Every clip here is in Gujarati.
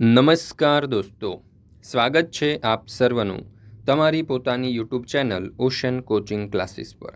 નમસ્કાર દોસ્તો. સ્વાગત છે આપ સર્વનું તમારી પોતાની YouTube channel ocean coaching classes પર.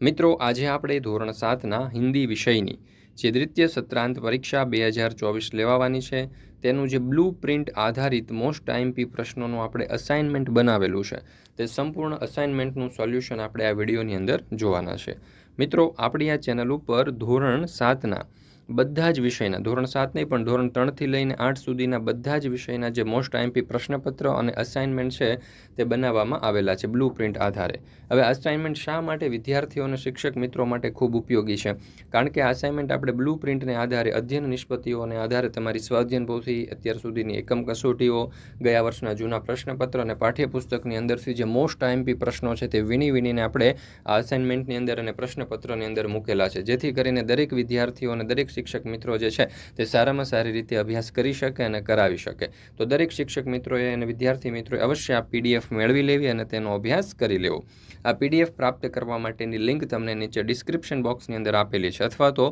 મિત્રો, આજે આપણે ધોરણ સાતના હિન્દી વિષયની જે દ્વિતીય સત્રાંત પરીક્ષા બે હજાર ચોવીસ લેવાવાની છે, તેનું જે બ્લુ પ્રિન્ટ આધારિત મોસ્ટ આઈમપી પ્રશ્નોનું આપણે અસાઇનમેન્ટ બનાવેલું છે, તે સંપૂર્ણ અસાઇનમેન્ટનું સોલ્યુશન આપણે આ વિડીયોની અંદર જોવાના છે. મિત્રો, આપણી આ ચેનલ ઉપર ધોરણ સાતના બધા જ વિષયના, ધોરણ સાત નહીં, પણ ધોરણ ત્રણથી લઈને આઠ સુધીના બધા જ વિષયના જે મોસ્ટ આઈએમપી પ્રશ્નપત્ર અને અસાઇનમેન્ટ છે, તે બનાવવામાં આવેલા છે બ્લુ પ્રિન્ટ આધારે. હવે અસાઇનમેન્ટ શા માટે વિદ્યાર્થીઓ અને શિક્ષક મિત્રો માટે ખૂબ ઉપયોગી છે? કારણ કે અસાઇનમેન્ટ આપણે બ્લુ પ્રિન્ટને આધારે, અધ્યયન નિષ્પત્તિઓને આધારે તમારી સ્વાધ્યન પોથી અત્યાર સુધીની એકમ કસોટીઓ, ગયા વર્ષના જૂના પ્રશ્નપત્ર અને પાઠ્યપુસ્તકની અંદરથી જે મોસ્ટ આઈએમપી પ્રશ્નો છે, તે વીણી વીણીને આપણે આ અસાઇનમેન્ટની અંદર અને પ્રશ્નપત્રની અંદર મૂકેલા છે. જેથી કરીને દરેક વિદ્યાર્થીઓ અને દરેક શિક્ષક મિત્રો જે છે તે સારામાં સારી રીતે અભ્યાસ કરી શકે અને કરાવી શકે. તો દરેક શિક્ષક મિત્રોએ અને વિદ્યાર્થી મિત્રોએ અવશ્ય આ પીડીએફ મેળવી લેવી અને તેનો અભ્યાસ કરી લેવો. આ પીડીએફ પ્રાપ્ત કરવા માટેની લિંક તમને નીચે ડિસ્ક્રિપ્શન બોક્સની અંદર આપેલી છે અથવા તો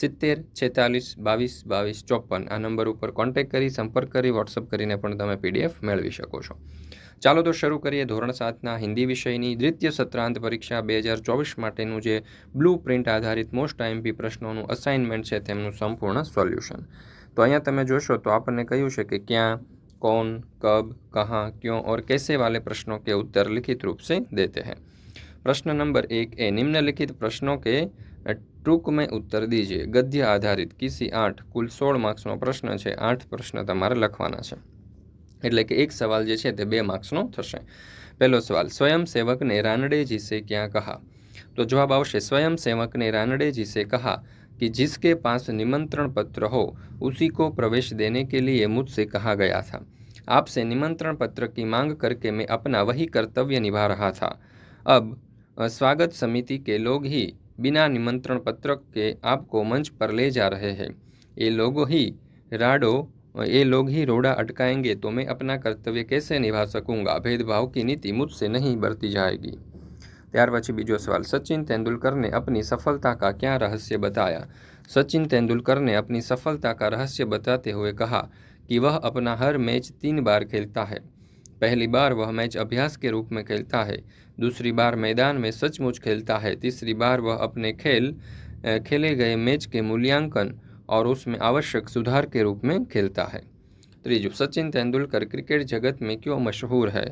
સિત્તેર, છેતાલીસ, બાવીસ બાવીસ, ચોપન આ નંબર ઉપર કોન્ટેક્ટ કરી સંપર્ક કરી, વોટ્સઅપ કરીને પણ તમે પીડીએફ મેળવી શકો છો. ચાલો તો શરૂ કરીએ ધોરણ સાતના હિન્દી વિષયની દ્વિતીય સત્રાંત પરીક્ષા બે હજાર ચોવીસ માટેનું જે બ્લુ પ્રિન્ટ આધારિત મોસ્ટ આઈએમપી પ્રશ્નોનું અસાઇનમેન્ટ છે તેમનું સંપૂર્ણ સોલ્યુશન તો અહીંયા તમે જોશો તો આપણને કહ્યું છે કે ક્યાં कौन कब कहाँ क्यों और कैसे वाले प्रश्नों के उत्तर लिखित रूप से देते हैं प्रश्न नंबर एक ए निम्नलिखित प्रश्नों के ટૂંક में उत्तर दीजिए ગદ્ય આધારિત કિસી આઠ કુલ સોળ માર્ક્સનો પ્રશ્ન છે આઠ પ્રશ્ન તમારે લખવાના છે એટલે કે એક સવાલ જે છે તે બે માર્ક્સનો થશે. પહેલો સવાલ સ્વયંસેવકને રાનડે જીસે ક્યાં કહા? તો જવાબ આવશે સ્વયંસેવકને રાનડે જીસે कि जिसके पास निमंत्रण पत्र हो उसी को प्रवेश देने के लिए मुझसे कहा गया था आपसे निमंत्रण पत्र की मांग करके मैं अपना वही कर्तव्य निभा रहा था अब स्वागत समिति के लोग ही बिना निमंत्रण पत्र के आपको मंच पर ले जा रहे हैं ये लोग ही राडो ये लोग ही रोड़ा अटकाएँगे तो मैं अपना कर्तव्य कैसे निभा सकूँगा? भेदभाव की नीति मुझसे नहीं बरती जाएगी। ત્યાર बीजो सवाल, सचिन तेंदुलकर ने अपनी सफलता का क्या रहस्य बताया? सचिन तेंदुलकर ने अपनी सफलता का रहस्य बताते हुए कहा कि वह अपना हर मैच तीन बार खेलता है। पहली बार वह मैच अभ्यास के रूप में खेलता है, दूसरी बार मैदान में सचमुच खेलता है, तीसरी बार वह अपने खेल खेले गए मैच के मूल्यांकन और उसमें आवश्यक सुधार के रूप में खेलता है। त्रीजु सचिन तेंदुलकर क्रिकेट जगत में क्यों मशहूर है?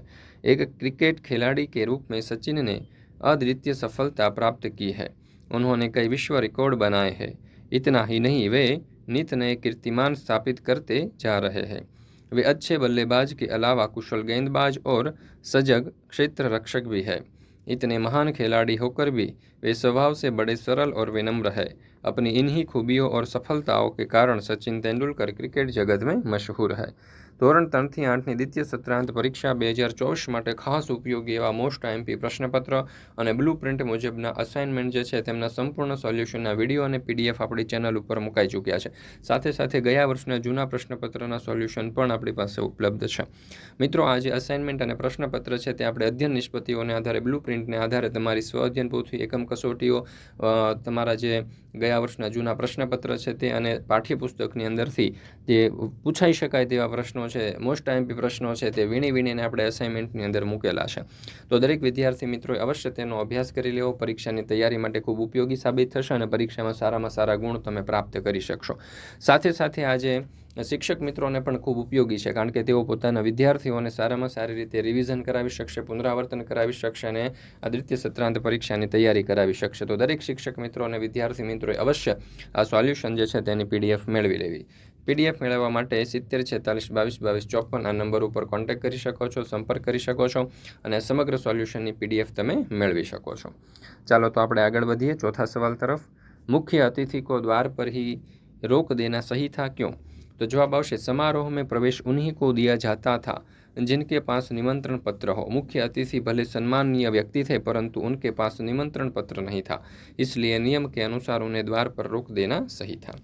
एक क्रिकेट खिलाड़ी के रूप में सचिन ने अद्वितीय सफलता प्राप्त की है। उन्होंने कई विश्व रिकॉर्ड बनाए हैं। इतना ही नहीं, वे नित नए कीर्तिमान स्थापित करते जा रहे हैं। वे अच्छे बल्लेबाज के अलावा कुशल गेंदबाज और सजग क्षेत्र रक्षक भी है। इतने महान खिलाड़ी होकर भी वे स्वभाव से बड़े सरल और विनम्र है। अपनी इन्हीं खूबियों और सफलताओं के कारण सचिन तेंदुलकर क्रिकेट जगत में मशहूर है ધોરણ ત્રણથી આઠની દ્વિતીય સત્રાંત પરીક્ષા બે હજાર ચોવીસ માટે ખાસ ઉપયોગી એવા મોસ્ટ આઈએમપી પ્રશ્નપત્ર અને બ્લુ પ્રિન્ટ મુજબના અસાઇનમેન્ટ જે છે તેમના સંપૂર્ણ સોલ્યુશનના વીડિયો અને પીડીએફ આપણી ચેનલ ઉપર મુકાઈ ચૂક્યા છે. સાથે સાથે ગયા વર્ષના જૂના પ્રશ્નપત્રના સોલ્યુશન પણ આપણી પાસે ઉપલબ્ધ છે. મિત્રો, આ જે અસાઇનમેન્ટ અને પ્રશ્નપત્ર છે તે આપણે અધ્યયન નિષ્પત્તિઓને આધારે, બ્લુ પ્રિન્ટને આધારે તમારી સ્વ અધ્યયન પોથી એકમ કસોટીઓ તમારા જે ગયા વર્ષના જૂના પ્રશ્નપત્ર છે તે અને પાઠ્યપુસ્તકની અંદરથી જે પૂછાઈ શકાય તેવા પ્રશ્નો છે મોસ્ટ આઈએમપી પ્રશ્નો છે તે વીણી વીણીને આપણે અસાઇનમેન્ટની અંદર મૂકેલા છે. તો દરેક વિદ્યાર્થી મિત્રોએ અવશ્ય તેનો અભ્યાસ કરી લેવો, પરીક્ષાની તૈયારી માટે ખૂબ ઉપયોગી સાબિત થશે અને પરીક્ષામાં સારામાં સારા ગુણ તમે પ્રાપ્ત કરી શકશો. સાથે સાથે આજે શિક્ષક મિત્રોને પણ ખૂબ ઉપયોગી છે, કારણ કે તેઓ પોતાના વિદ્યાર્થીઓને સારામાં સારી રીતે રિવિઝન કરાવી શકશે, પુનરાવર્તન કરાવી શકશે અને આ દ્વિતીય સત્રાંત પરીક્ષાની તૈયારી કરાવી શકશે. તો દરેક શિક્ષક મિત્રો અને વિદ્યાર્થી મિત્રોએ અવશ્ય આ સોલ્યુશન જે છે તેની પીડીએફ મેળવી લેવી. પીડીએફ મેળવવા માટે સિત્તેર છેતાલીસ બાવીસ બાવીસ ચોપન આ નંબર ઉપર કોન્ટેક્ટ કરી શકો છો સંપર્ક કરી શકો છો અને સમગ્ર સોલ્યુશનની પીડીએફ તમે મેળવી શકો છો ચાલો તો આપણે આગળ વધીએ ચોથા સવાલ તરફ મુખ્ય અતિથિ કો દ્વાર પર ही रोक देना सही था क्यों तो जवाब आवश्य समारोह में प्रवेश उन्हीं को दिया जाता था जिनके पास निमंत्रण पत्र हो मुख्य अतिथि भले सम्माननीय व्यक्ति थे परंतु उनके पास निमंत्रण पत्र नहीं था इसलिए नियम के अनुसार उन्हें द्वार पर रोक देना सही था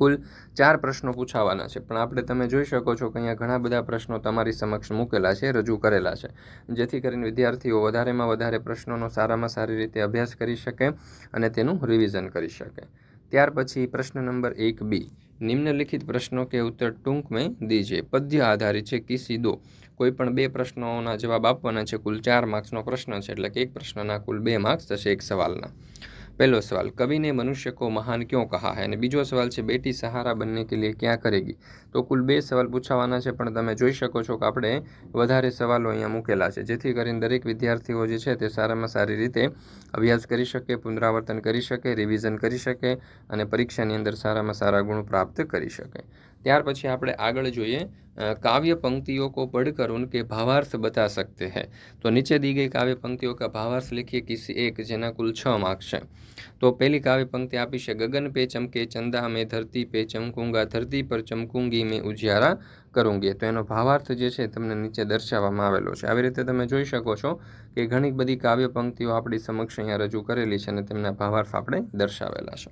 કુલ ચાર પ્રશ્નો પૂછાવાના છે. પણ આપણે તમે જોઈ શકો છો કે અહીંયા ઘણા બધા પ્રશ્નો તમારી સમક્ષ મૂકેલા છે, રજૂ કરેલા છે. જેથી કરીને વિદ્યાર્થીઓ વધારેમાં વધારે પ્રશ્નોનો સારામાં સારી રીતે અભ્યાસ કરી શકે અને તેનું રિવિઝન કરી શકે. ત્યાર પછી પ્રશ્ન નંબર એક બી. નિમ્નલિખિત પ્રશ્નો કે ઉત્તર ટૂંક મેં દીજે. પદ્ય આધારિત છે કે સીધો કોઈ પણ બે પ્રશ્નોના જવાબ આપવાના છે, કુલ ચાર માર્ક્સનો પ્રશ્ન છે, એટલે કે એક પ્રશ્નના કુલ બે માર્ક્સ થશે એક સવાલના. પહેલો સવાલ કવિને મનુષ્ય કો મહાન ક્યો કહા હે અને બીજો સવાલ છે બેટી સહારા બંને કે લીએ ક્યાં કરેગી તો કુલ બે સવાલ પૂછાવાના છે પણ તમે જોઈ શકો છો કે આપણે વધારે સવાલો અહીંયા મૂકેલા છે, જેથી કરીને દરેક વિદ્યાર્થીઓ જે છે તે સારામાં સારી રીતે અભ્યાસ કરી શકે, પુનરાવર્તન કરી શકે રિવિઝન કરી શકે અને પરીક્ષાની અંદર સારામાં સારા ગુણ પ્રાપ્ત કરી શકે. ત્યાર પછી આપણે આગળ જોઈએ અ, काव्य पंक्तियों को पढ़कर उनके भावार्थ बता सकते हैं तो नीचे दी गई काव्य पंक्तियों का भावार्थ लिखिए किसी एक જેના કુલ છ માર્ક્સ છે તો પહેલી કાવ્ય પંક્તિ આપી છે ગગન पे ચમકે ચંદા મેં ધરતી पे ચમકુંગા ધરતી પર ચમકુંગી મેં ઉજિયારા કરુંગી તો એનો ભાવાર્થ જે છે તમને નીચે દર્શાવવામાં આવેલો છે આવી રીતે તમે જોઈ શકો છો કે ઘણી બધી કાવ્ય પંક્તિઓ આપણી સમક્ષ અહીંયા રજૂ કરેલી છે અને તેમના ભાવાર્થ આપણે દર્શાવેલા છે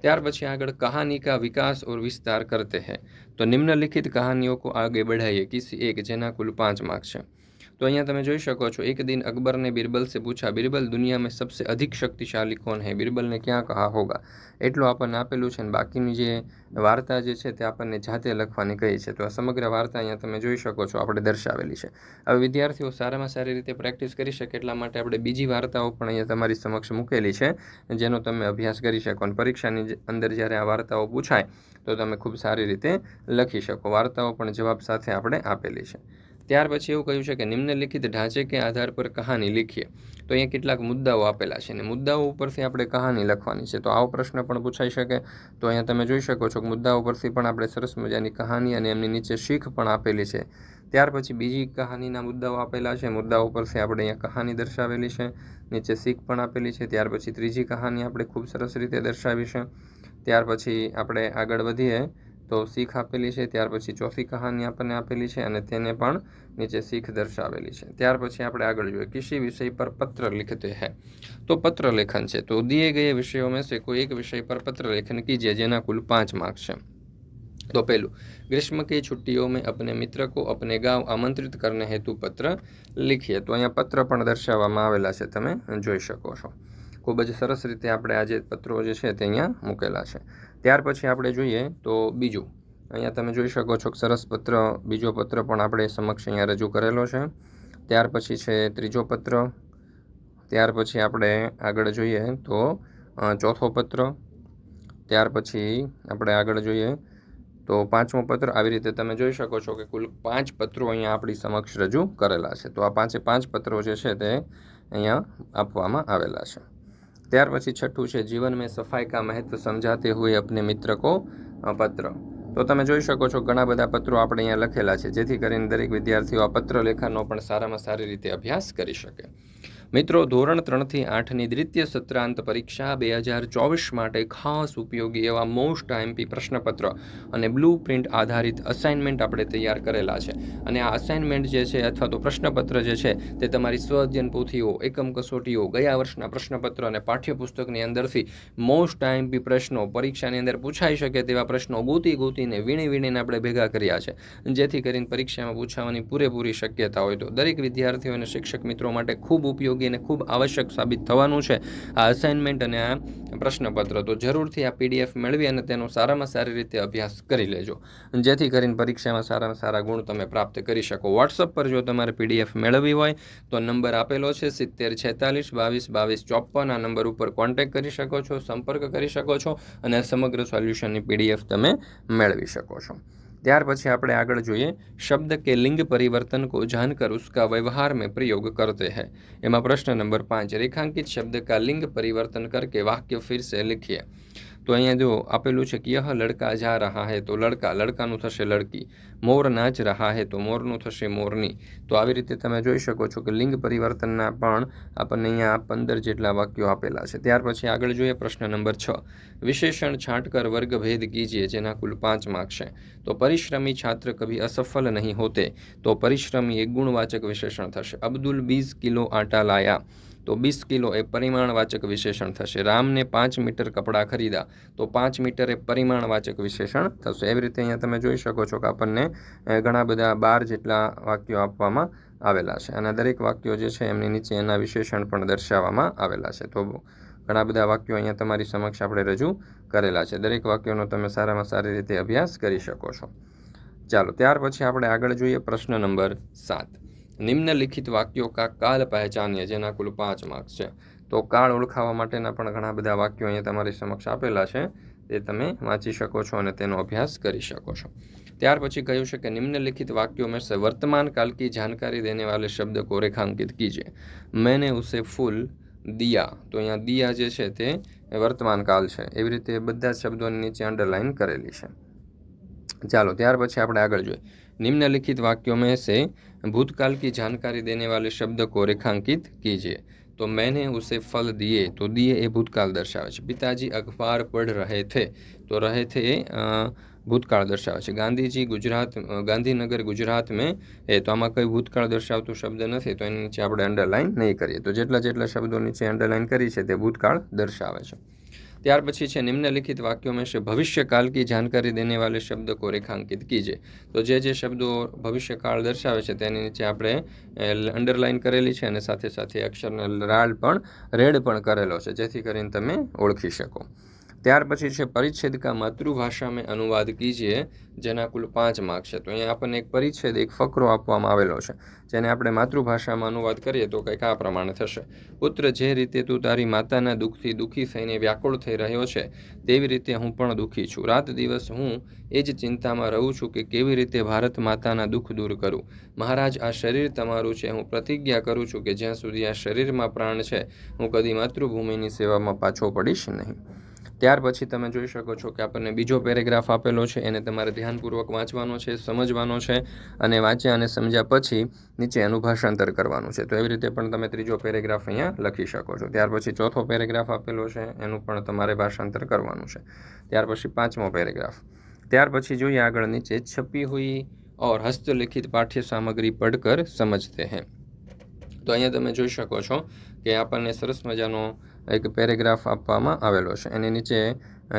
ત્યાર પછી આગળ कहानी का विकास और विस्तार करते हैं તો નિમ્નલિખિત કહાનીઓ को आगे बढ़ाइए किसी एक જેના કુલ પાંચ માર્ક છે તો અહીંયા તમે જોઈ શકો છો એક दिन अकबर ने बीरबल से पूछा बीरबल दुनिया में सबसे अधिक शक्तिशाली कौन है बीरबल ने ક્યાં કહા હોગા એટલું આપણને આપેલું છે ને બાકીની જે વાર્તા જે છે તે આપણને જાતે લખવાની કહી છે તો આ સમગ્ર વાર્તા અહીંયા તમે જોઈ શકો છો આપણે દર્શાવેલી છે હવે વિદ્યાર્થીઓ સારામાં સારી રીતે પ્રેક્ટિસ કરી શકે એટલા માટે આપણે બીજી વાર્તાઓ પણ અહીંયા તમારી સમક્ષ મૂકેલી છે જેનો તમે અભ્યાસ કરી શકો અને પરીક્ષાની જ- અંદર જ્યારે આ વાર્તાઓ પૂછાય તો તમે ખૂબ સારી રીતે લખી શકો વાર્તાઓ પણ જવાબ સાથે આપણે આપેલી છે ત્યાર પછી એવું કહ્યું છે કે નિમ્નલિખિત ઢાંચે કે આધાર પર કહાની લખીએ. તો અહીંયા કેટલાક મુદ્દાઓ આપેલા છે અને મુદ્દાઓ ઉપરથી આપણે કહાની લખવાની છે. તો આવો પ્રશ્ન પણ પૂછાઈ શકે. તો અહીંયા તમે જોઈ શકો છો કે મુદ્દાઓ પરથી પણ આપણે સરસ મજાની કહાની અને એમની નીચે શીખ પણ આપેલી છે. ત્યાર પછી બીજી કહાનીના મુદ્દાઓ આપેલા છે. મુદ્દાઓ પરથી આપણે અહીંયા કહાની દર્શાવેલી છે. નીચે શીખ પણ આપેલી છે. ત્યાર પછી ત્રીજી કહાની આપણે ખૂબ સરસ રીતે દર્શાવી છે. ત્યાર પછી આપણે આગળ વધીએ. તો શીખ આપેલી છે ત્યાર પછી ચોથી કહાની આપણને આપેલી છે અને તેને પણ નીચે શીખ દર્શાવેલી છે ત્યાર પછી આપણે આગળ જોઈએ કિસી વિષય પર પત્ર लिखते हैं तो पत्र लेखन છે તો दिए गए विषयों में से कोई एक विषय पर पत्र लेखन कीजिए જેના કુલ પાંચ માર્ક્સ છે तो પહેલું ग्रीष्म की छुट्टियों में अपने मित्र को अपने गांव आमंत्रित करने हेतु पत्र लिखिए તો અહીંયા પત્ર પણ દર્શાવવામાં આવેલા છે તમે જોઈ શકો છો ખૂબ જ સરસ રીતે આપણે આ જે પત્રો જે છે તે અહીંયા મૂકેલા છે ત્યાર પછી આપણે જોઈએ તો બીજું. અહીંયા તમે જોઈ શકો છો કે સરસ પત્ર, બીજો પત્ર પણ આપણે સમક્ષ અહીંયા રજૂ કરેલો છે. ત્યાર પછી છે ત્રીજો પત્ર. ત્યાર પછી આપણે આગળ જોઈએ તો ચોથો પત્ર. ત્યાર પછી આપણે આગળ જોઈએ તો પાંચમો પત્ર. આવી રીતે તમે જોઈ શકો છો કે કુલ પાંચ પત્રો અહીંયા આપણી સમક્ષ રજૂ કરેલા છે. તો આ પાંચે પાંચ પત્રો જે છે તે અહીંયા આપવામાં આવેલા છે. ત્યાર પછી છઠ્ઠું છે, જીવન મેં સફાઈ કા મહત્વ સમજાતે હુએ અપને મિત્ર કો પત્ર. તો તમે જોઈ શકો છો, ઘણા બધા પત્રો આપણે અહીંયા લખેલા છે, જેથી કરીને દરેક વિદ્યાર્થીઓ આ પત્ર લેખનનો પણ સારામાં સારી રીતે અભ્યાસ કરી શકે. મિત્રો, ધોરણ ત્રણથી આઠની દ્વિતીય સત્રાંત પરીક્ષા બે હજાર ચોવીસ માટે ખાસ ઉપયોગી એવા મોસ્ટ આઈએમપી પ્રશ્નપત્ર અને બ્લુ પ્રિન્ટ આધારિત અસાઇનમેન્ટ આપણે તૈયાર કરેલા છે. અને આ અસાઇનમેન્ટ જે છે અથવા તો પ્રશ્નપત્ર જે છે તે તમારી સ્વ અધ્યયન પોથીઓ, એકમ કસોટીઓ, ગયા વર્ષના પ્રશ્નપત્ર અને પાઠ્યપુસ્તકની અંદરથી મોસ્ટ આઈએમપી પ્રશ્નો પરીક્ષાની અંદર પૂછાઈ શકે તેવા પ્રશ્નો ગોતી ગોતીને વીણી વીણીને આપણે ભેગા કર્યા છે. જેથી કરીને પરીક્ષામાં પૂછાવાની પૂરેપૂરી શક્યતા હોય તો દરેક વિદ્યાર્થીઓ અને શિક્ષક મિત્રો માટે ખૂબ ઉપયોગી અને ખૂબ આવશ્યક સાબિત થવાનું છે આ અસાઇનમેન્ટ અને આ પ્રશ્નપત્ર. તો જરૂરથી આ પીડીએફ મેળવી અને તેનો સારામાં સારી રીતે અભ્યાસ કરી લેજો. જેથી કરીને પરીક્ષામાં સારામાં સારા ગુણ તમે પ્રાપ્ત કરી શકો. વોટ્સઅપ પર જો તમારે પીડીએફ મેળવવી હોય, તો નંબર આપેલો છે સિત્તેર છેતાલીસ બાવીસ બાવીસ ચોપન. આ નંબર ઉપર કોન્ટેક્ટ કરી શકો છો, સંપર્ક કરી શકો છો અને સમગ્ર સોલ્યુશનની પીડીએફ તમે મેળવી શકો છો. त्यार પછી આપણે આગળ જોઈએ शब्द के लिंग परिवर्तन को जानकर उसका व्यवहार में प्रयोग करते हैं यहाँ प्रश्न नंबर पाँच रेखांकित शब्द का लिंग परिवर्तन करके वाक्य फिर से लिखिए તો અહીંયા જો આપેલું છે કે યહ લડકા જા રહા હે, તો લડકા, લડકાનું થશે લડકી. મોર નાચ રહા હે, તો મોરનું થશે મોરની. તો આવી રીતે તમે જોઈ શકો છો કે લિંગ પરિવર્તનના પણ આપણને અહીંયા પંદર જેટલા વાક્યો આપેલા છે. ત્યાર પછી આગળ જોઈએ પ્રશ્ન નંબર છ. વિશેષણ છાંટકર વર્ગ ભેદ કીજીએ, જેના કુલ પાંચ માર્ક છે. તો પરિશ્રમી છાત્ર કભી અસફલ નહીં હોતે, તો પરિશ્રમી એક ગુણવાચક વિશેષણ થશે. અબ્દુલ બીસ કિલો આટા લાયા. તો બીસ કિલો એ પરિમાણવાચક વિશેષણ થશે. રામને પાંચ મીટર કપડાં ખરીદા તો પાંચ મીટર એ પરિમાણવાચક વિશેષણ થશે. એવી રીતે અહીંયા તમે જોઈ શકો છો કે આપણને ઘણા બધા બાર જેટલા વાક્યો આપવામાં આવેલા છે. અને દરેક વાક્યો જે છે એમની નીચે એના વિશેષણ પણ દર્શાવવામાં આવેલા છે. તો ઘણા બધા વાક્યો અહીંયા તમારી સમક્ષ આપણે રજૂ કરેલા છે. દરેક વાક્યોનો તમે સારામાં સારી રીતે અભ્યાસ કરી શકો છો. ચાલો, ત્યાર પછી આપણે આગળ જોઈએ પ્રશ્ન નંબર સાત. નિમ્નલિખિત વાક્યો કા કાલ પહેચાનીએ, જેના કુલ પાંચ માર્ક્સ છે. તો કાળ ઓળખાવા માટેના પણ ઘણા બધા વાક્યો અહીંયા તમારી સમક્ષ આપેલા છે. તે તમે વાંચી શકો છો અને તેનો અભ્યાસ કરી શકો છો. ત્યાર પછી કહ્યું છે કે નિમ્નલિખિત વાક્યો મેં સે વર્તમાન કાલ જાણકારી દેને વાલે શબ્દ કો રેખાંકિત કીજે. મેને ઉસે ફૂલ દિયા. તો અહીંયા દિયા જે છે તે વર્તમાન કાલ છે. એવી રીતે બધા જ શબ્દોની નીચે અંડરલાઇન કરેલી છે. ચાલો, ત્યાર પછી આપણે આગળ જોઈએ. निम्नलिखित वाक्यों में से भूतकाल की जानकारी देने वाले शब्द को रेखांकित कीजिए तो मैंने उसे फल दिए तो दिए એ ભૂતકાળ દર્શાવે છે પિતાજી અખબાર પઢ રહે થે તો રહે થે એ અ, ભૂતકાળ દર્શાવે છે ગાંધીજી ગુજરાત અ, ગાંધીનગર ગુજરાત મેં એ તો આમાં કોઈ ભૂતકાળ દર્શાવતું શબ્દ નથી તો એની નીચે આપણે અંડરલાઇન નહીં કરીએ તો જેટલા જેટલા શબ્દો નીચે અંડરલાઇન કરી છે તે ભૂતકાળ દર્શાવે છે ત્યાર પછી છે, નિમ્નલિખિત વાક્યોમાં છે ભવિષ્યકાલ કી જાણકારી દેને વાલે શબ્દ કો રેખાંકિત કીજે. તો જે જે શબ્દો ભવિષ્યકાળ દર્શાવે છે, તેની નીચે આપણે અંડરલાઇન કરેલી છે અને સાથે સાથે અક્ષરને રાળ પણ રેડ પણ કરેલો છે, જેથી કરીને તમે ઓળખી શકો. ત્યાર પછી છે, પરિચ્છેદ કા માતૃભાષા મેં અનુવાદ કીજીએ, જેના કુલ પાંચ માર્ક છે. તો અહીંયા આપણને એક પરિચ્છેદ, એક ફકરો આપવામાં આવેલો છે. જેને આપણે માતૃભાષામાં અનુવાદ કરીએ તો કંઈક આ પ્રમાણે થશે. પુત્ર, જે રીતે તું તારી માતાના દુઃખથી દુઃખી થઈને વ્યાકુળ થઈ રહ્યો છે, તેવી રીતે હું પણ દુઃખી છું. રાત દિવસ હું એ જ ચિંતામાં રહું છું કે કેવી રીતે ભારત માતાના દુઃખ દૂર કરું. મહારાજ, આ શરીર તમારું છે. હું પ્રતિજ્ઞા કરું છું કે જ્યાં સુધી આ શરીરમાં પ્રાણ છે, હું કદી માતૃભૂમિની સેવામાં પાછો પડીશ નહીં. ત્યાર પછી તમે જોઈ શકો છો કે આપણને બીજો પેરેગ્રાફ આપેલો છે, એને તમારે ધ્યાનપૂર્વક વાંચવાનો છે, સમજવાનો છે અને વાંચ્યા અને સમજ્યા પછી નીચે એનું ભાષાંતર કરવાનું છે. તો એવી રીતે પણ તમે ત્રીજો પેરેગ્રાફ અહીંયા લખી શકો છો. ત્યાર પછી ચોથો પેરેગ્રાફ આપેલો છે, એનું પણ તમારે ભાષાંતર કરવાનું છે. ત્યાર પછી પાંચમો પેરેગ્રાફ. ત્યાર પછી જોઈએ આગળ નીચે, છપી હોઈ ઓર હસ્તલિખિત પાઠ્ય સામગ્રી પડકર સમજતે હે. તો અહીંયા તમે જોઈ શકો છો કે આપણને સરસ મજાનો એક પેરેગ્રાફ આપવામાં આવેલો છે. એની નીચે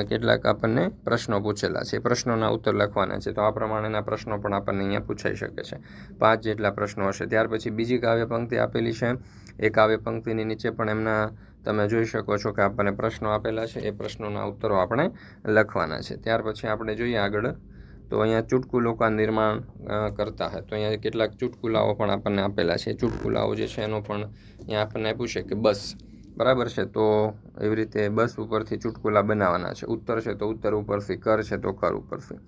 કેટલાક આપણને પ્રશ્નો પૂછેલા છે. પ્રશ્નોના ઉત્તર લખવાના છે. તો આ પ્રમાણેના પ્રશ્નો પણ આપણને અહીંયા પૂછાઈ શકે છે. પાંચ જેટલા પ્રશ્નો હશે. ત્યાર પછી બીજી કાવ્ય પંક્તિ આપેલી છે. એ કાવ્ય પંક્તિની નીચે પણ એમના તમે જોઈ શકો છો કે આપણને પ્રશ્નો આપેલા છે. એ પ્રશ્નોના ઉત્તરો આપણે લખવાના છે. ત્યાર પછી આપણે જોઈએ આગળ તો અહીંયા ચુટકુલો કા નિર્માણ કરતા હે. તો અહીંયા કેટલાક ચુટકુલાઓ પણ આપણને આપેલા છે. ચુટકુલાઓ જે છે એનો પણ અહીંયા આપણને આપ્યું છે કે બસ. બરાબર છે? તો એવી રીતે બસ ઉપરથી ચુટકુલા બનાવવાના છે. ઉત્તર છે તો ઉત્તર ઉપરથી, કર છે તો કર ઉપરથી.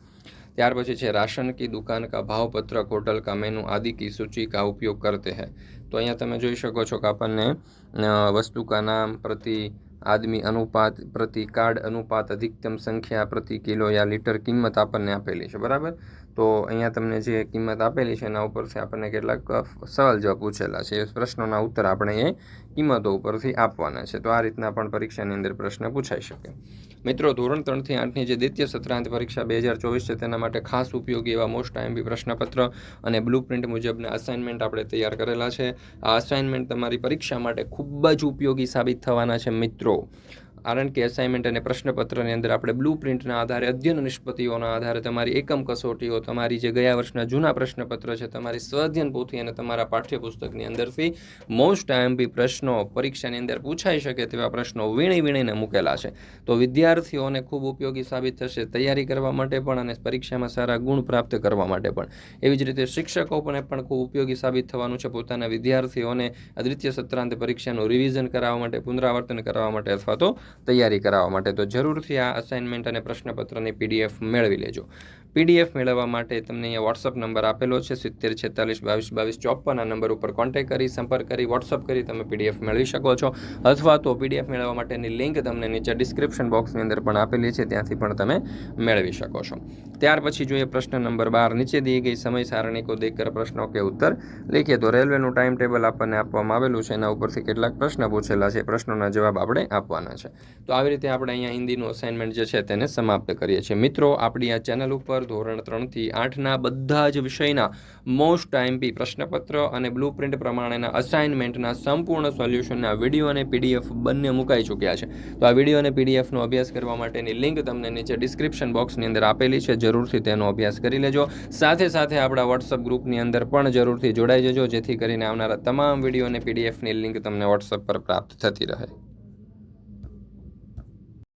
ત્યાર પછી છે રાશન કી દુકાન કા ભાવપત્રક હોટલ કા મેનુ આદિ કી સૂચિ કા ઉપયોગ કરતે હૈ. તો અહીંયા તમે જોઈ શકો છો કે આપણને વસ્તુ કા નામ પ્રતિ આદમી અનુપાત પ્રતિ કાર્ડ અનુપાત અધિકતમ સંખ્યા પ્રતિ કિલો યા લીટર કિંમત આપણને આપેલી છે. બરાબર? તો અહીંયા તમને જે કિંમત આપેલી છે એના ઉપરથી આપણને કેટલાક સવાલ જવાબ પૂછેલા છે. એ પ્રશ્નોના ઉત્તર આપણે એ કિંમતો ઉપરથી આપવાના છે. તો આ રીતના પણ પરીક્ષાની અંદર પ્રશ્ન પૂછાઈ શકે. મિત્રો, ધોરણ ત્રણથી આઠની જે દ્વિતીય સત્રાંત પરીક્ષા બે હજાર ચોવીસ છે, તેના માટે ખાસ ઉપયોગી એવા મોસ્ટ આઈએમબી પ્રશ્નપત્ર અને બ્લુ પ્રિન્ટ મુજબના અસાઇનમેન્ટ આપણે તૈયાર કરેલા છે. આ અસાઇનમેન્ટ તમારી પરીક્ષા માટે ખૂબ જ ઉપયોગી સાબિત થવાના છે, મિત્રો. કારણ કે અસાઇનમેન્ટ અને પ્રશ્નપત્રની અંદર આપણે બ્લુ પ્રિન્ટના આધારે અધ્યયન નિષ્પતિઓના આધારે તમારી એકમ કસોટીઓ, તમારી જે ગયા વર્ષના જૂના પ્રશ્નપત્ર છે, તમારી સ્વઅધ્યયન પોથી અને તમારા પાઠ્યપુસ્તકની અંદરથી મોસ્ટ આઈએમપી પ્રશ્નો પરીક્ષાની અંદર પૂછાઈ શકે તેવા પ્રશ્નો વીણી વીણીને મૂકેલા છે. તો વિદ્યાર્થીઓને ખૂબ ઉપયોગી સાબિત થશે તૈયારી કરવા માટે પણ અને પરીક્ષામાં સારા ગુણ પ્રાપ્ત કરવા માટે પણ. એવી જ રીતે શિક્ષકોને પણ ખૂબ ઉપયોગી સાબિત થવાનું છે. પોતાના વિદ્યાર્થીઓને દ્વિતીય સત્રાંત પરીક્ષાનું રિવિઝન કરાવવા માટે, પુનરાવર્તન કરવા માટે અથવા તો તૈયારી કરાવવા માટે તો જરૂરથી આ અસાઇનમેન્ટ અને પ્રશ્નપત્રની પીડીએફ મેળવી લેજો. પીડીએફ મેળવવા માટે તમને અહીંયા વોટ્સઅપ નંબર આપેલો છે, સિત્તેર, છેતાલીસ, બાવીસ બાવીસ, ચોપન, આ નંબર ઉપર કોન્ટેક્ટ કરી, સંપર્ક કરી વોટ્સઅપ કરી તમે પીડીએફ મેળવી શકો છો. અથવા તો પીડીએફ મેળવવા માટેની લિંક તમને નીચે ડિસ્ક્રિપ્શન બોક્સની અંદર પણ આપેલી છે, ત્યાંથી પણ તમે મેળવી શકો છો. ત્યાર પછી જોઈએ પ્રશ્ન નંબર બાર. નીચે દી ગઈ સમય સારણી કો દેખકર પ્રશ્નો કે ઉત્તર? લખીએ તો રેલવેનું ટાઈમ ટેબલ આપણને આપવામાં આવેલું છે, એના ઉપરથી કેટલાક પ્રશ્ન પૂછેલા છે, પ્રશ્નોના જવાબ આપણે આપવાના છે. તો આવી રીતે આપણે અહીંયા હિન્દીનું અસાઇનમેન્ટ જે છે, તેને સમાપ્ત કરીએ છીએ. મિત્રો, આપણી આ ચેનલ ઉપર ધોરણ ત્રણથી આઠના બધા જ વિષયના મોસ્ટ આઈમપી પ્રશ્નપત્ર અને બ્લુ પ્રિન્ટ પ્રમાણેના અસાઇનમેન્ટના સંપૂર્ણ સોલ્યુશનના વીડિયો અને પીડીએફ બંને મુકાઈ ચૂક્યા છે. તો આ વીડિયો અને પીડીએફનો અભ્યાસ કરવા માટેની લિંક તમને નીચે ડિસ્ક્રિપ્શન બોક્સની અંદર આપેલી છે. જરૂરથી તેનો અભ્યાસ કરી લેજો. સાથે સાથે આપણા વોટ્સઅપ ગ્રુપની અંદર પણ જરૂરથી જોડાઈ જજો. જેથી કરીને આવનારા તમામ વીડિયો અને પીડીએફની લિંક તમને વોટ્સઅપ પર પ્રાપ્ત થતી રહે.